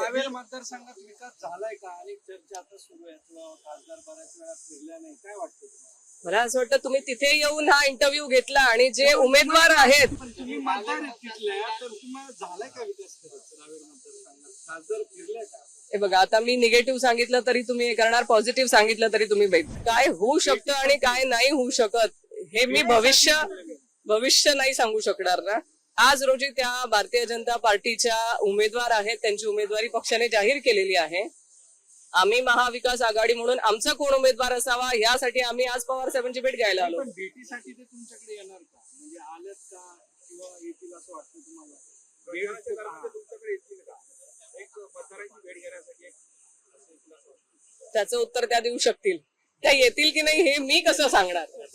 रावेर मतदारसंघात विकास झालाय का? अनेक चर्चा आता सुरू आहेत. खासदार बऱ्याच वेळा फिरल्या नाही काय वाटतं तुम्हाला? मला असं वाटतं तुम्ही तिथे येऊन हा इंटरव्ह्यू घेतला आणि जे उमेदवार आहेत. पण तुम्ही मतदार आहेत तिथल्या. तर तुम्हाला झालाय का विकास खरंच रावेर मतदारसंघात खासदार फिरल्या का? हे बघा आता मी निगेटिव्ह सांगितलं तरी तुम्ही हे करणार पॉझिटिव्ह सांगितलं तरी तुम्ही काय होऊ शकतं आणि काय नाही होऊ शकत हे मी भविष्य भविष्य नाही सांगू शकणार ना. आज रोजी त्या भारतीय जनता पार्टीच्या उमेदवार आहेत त्यांची उमेदवारी पक्षाने जाहीर केलेली आहे. आम्ही महाविकास आघाडी म्हणून आमचा कोण उमेदवार असावा यासाठी आम्ही आज पवार साहेबांची भेट घ्यायला आलो. पण भेटीसाठी ते तुमच्याकडे येणार का? म्हणजे आलेत का किंवा येतील असं वाटतं तुम्हाला? भेट तुमच्याकडे येतील का? एक मतदारांची भेट घेण्यासाठी एक असं येतील असं वाटतं. त्याचं उत्तर त्या देऊ शकतील. त्या येतील की नाही हे मी कसं सांगणार? तुमची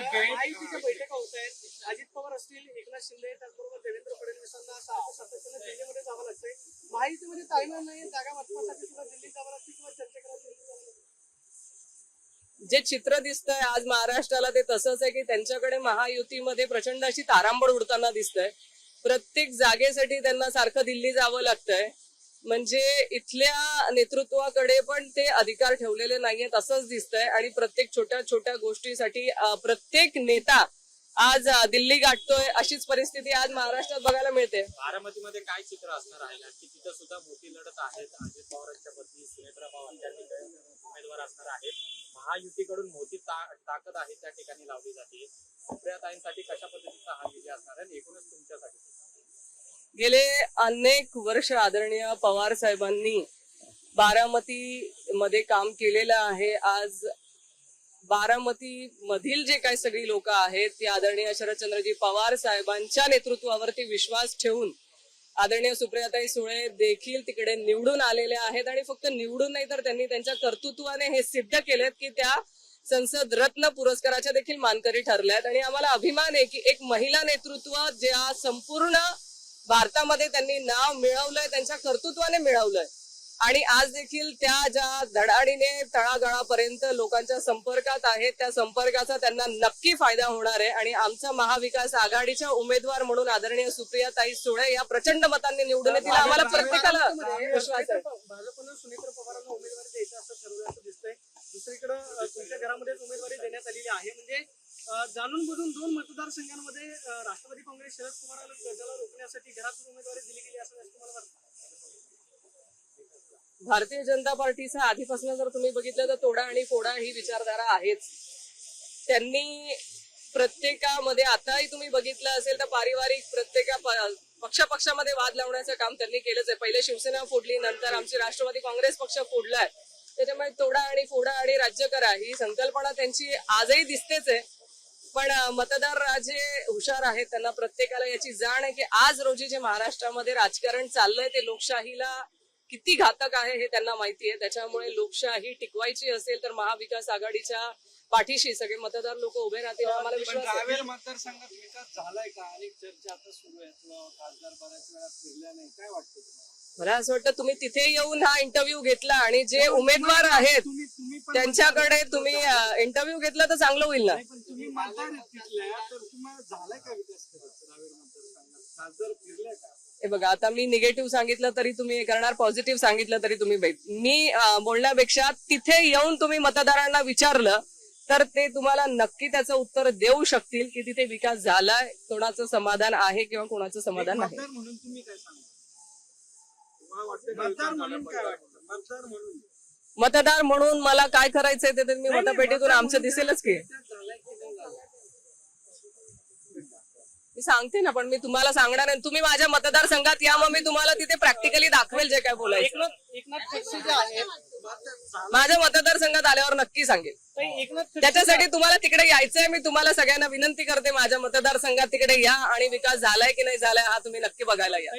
भेट माहितीच्या बैठका होत आहेत अजित पवार असतील एकनाथ शिंदे त्याचबरोबर देवेंद्र फडणवीसांना सारखं सातत्यानं दिल्लीमध्ये जावं लागतंय. माहितीमध्ये ताळमेळ नाही जागा वाटपासाठी सुद्धा दिल्ली जावं लागते किंवा चर्चा करायला जे चित्र दिसतंय आज महाराष्ट्राला ते तसंच आहे की त्यांच्याकडे महायुतीमध्ये प्रचंड अशी तारांबळ उडताना दिसतंय. प्रत्येक जागेसाठी त्यांना सारखं दिल्ली जावं लागतंय. म्हणजे इथल्या नेतृत्वाकडे पण ते अधिकार ठेवलेले नाहीयेत असंच दिसतंय. आणि प्रत्येक छोट्या छोट्या गोष्टीसाठी प्रत्येक नेता आज दिल्ली गाठतोय अशीच परिस्थिती आज महाराष्ट्रात बघायला मिळते. बारामतीमध्ये काय चित्र असणार आहे? की तिथं सुद्धा मोठी लढत आहेत अजित पवारांच्या पत्नी सुनेत्रा पवार त्या ठिकाणी उमेदवार असणार आहेत. महायुतीकडून मोठी ताकद आहे त्या ठिकाणी लावली जाते. सुप्रियाताईंसाठी कशा पद्धतीचा हा विजय असणार आहे? एकूणच तुमच्यासाठी गेले अनेक वर्ष आदरणीय पवार साहेबांनी बारामती मध्ये काम केलेलं आहे. आज बारामती मधील जे काही सगळी लोक आहेत ती आदरणीय शरदचंद्रजी पवार साहेबांच्या नेतृत्वावरती विश्वास ठेवून आदरणीय सुप्रियाताई सुळे देखील तिकडे निवडून आलेले आहेत आणि फक्त निवडून नाही तर त्यांनी त्यांच्या कर्तृत्वाने हे सिद्ध केलेत की त्या संसद रत्न पुरस्काराच्या देखील मानकरी ठरल्यात. आणि आम्हाला अभिमान आहे की एक महिला नेतृत्व ज्या संपूर्ण भारतामध्ये त्यांनी नाव मिळवलंय त्यांच्या कर्तृत्वाने मिळवलंय. आणि आज देखील त्या ज्या धडाडीने तळागाळापर्यंत लोकांच्या संपर्कात आहेत त्या संपर्काचा त्यांना नक्की फायदा होणार आहे. आणि आमचा महाविकास आघाडीच्या उमेदवार म्हणून आदरणीय सुप्रियाताई सुळे या प्रचंड मतांनी निवडून येतील. आम्हाला प्रत्येकाला भाजपनं सुनेत्र पवारांना उमेदवारी द्यायचं असं ठरवलं असं दिसतंय. दुसरीकडे तुमच्या घरामध्येच उमेदवारी देण्यात आलेली आहे. म्हणजे जाणून बुजून दोन मतदारसंघांमध्ये राष्ट्रवादी काँग्रेस शरद पवारांना गटाला रोखण्यासाठी घरातून उमेदवारी दिली गेली असं तुम्हाला वाटतं? भारतीय जनता पार्टीचा आधीपासून जर तुम्ही बघितलं तर तोडा आणि फोडा ही विचारधारा आहेच. त्यांनी प्रत्येकामध्ये आताही तुम्ही बघितलं असेल तर पारिवारिक प्रत्येका पक्षपक्षामध्ये पक्षापक्षामध्ये वाद लावण्याचं काम त्यांनी केलंच आहे. पहिले शिवसेना फोडली नंतर आमची राष्ट्रवादी काँग्रेस पक्ष फोडलाय. त्याच्यामुळे तोडा आणि फोडा आणि राज्य करा ही संकल्पना त्यांची आजही दिसतेच आहे. पण मतदार राजे हुशार आहेत. त्यांना प्रत्येकाला याची जाण आहे की आज रोजी जे महाराष्ट्रामध्ये राजकारण चाललंय ते लोकशाहीला किती घातक आहे हे त्यांना माहिती आहे त्याच्यामुळे लोकशाही टिकवायची असेल तर महाविकास आघाडीच्या पाठीशी सगळे मतदार लोक उभे राहतील आम्हाला विश्वास आहे. मतदारसंघात विकास झालाय का? अनेक चर्चा आता सुरू आहेत. खासदार बऱ्याच वेळा फिरल्या नाही. काय वाटतं तुम्हाला? मला असं वाटतं तुम्ही तिथे येऊन हा इंटरव्ह्यू घेतला आणि जे उमेदवार आहेत तुम्ही तुम्ही पण त्यांच्याकडे तुम्ही इंटरव्ह्यू घेतला तर चांगलं होईल ना? नाही, पण तुम्ही मतदार आहेत तिथल्या. तर तुम्हाला झालाय का विकास खरंच रावेर मतदारसंघात खासदार फिरल्या का हे बघा आता मी निगेटिव्ह सांगितलं तरी तुम्ही करणार पॉझिटिव्ह सांगितलं तरी तुम्ही बैठ मी बोलण्यापेक्षा तिथे येऊन तुम्ही मतदारांना विचारलं तर ते तुम्हाला नक्की त्याचं उत्तर देऊ शकतील की तिथे विकास झालाय कोणाचं समाधान आहे किंवा कोणाचं समाधान नाही. मतदार म्हणून तुम्ही काय सांगा तुम्हाला वाटतं मतदार म्हणून काय? वाटतं? मतदार म्हणून. मतदार म्हणून मला काय करायचंय ते मी मतपेटीतून आमचं दिसेलच की झालाय की नाही झालाय? मी सांगते ना पण मी तुम्हाला सांगणार आहे तुम्ही माझ्या मतदारसंघात या मग मी तुम्हाला तिथे प्रॅक्टिकली दाखवेल जे काय बोलायचं. एकनाथ एकनाथ खडसे जे आहेत माझ्या मतदारसंघात आल्यावर नक्की सांगेल. एकनाथ त्याच्यासाठी तुम्हाला तिकडे यायचंय मी तुम्हाला सगळ्यांना विनंती करते माझ्या मतदारसंघात तिकडे या आणि विकास झालाय की नाही झालाय हा तुम्ही नक्की बघायला या.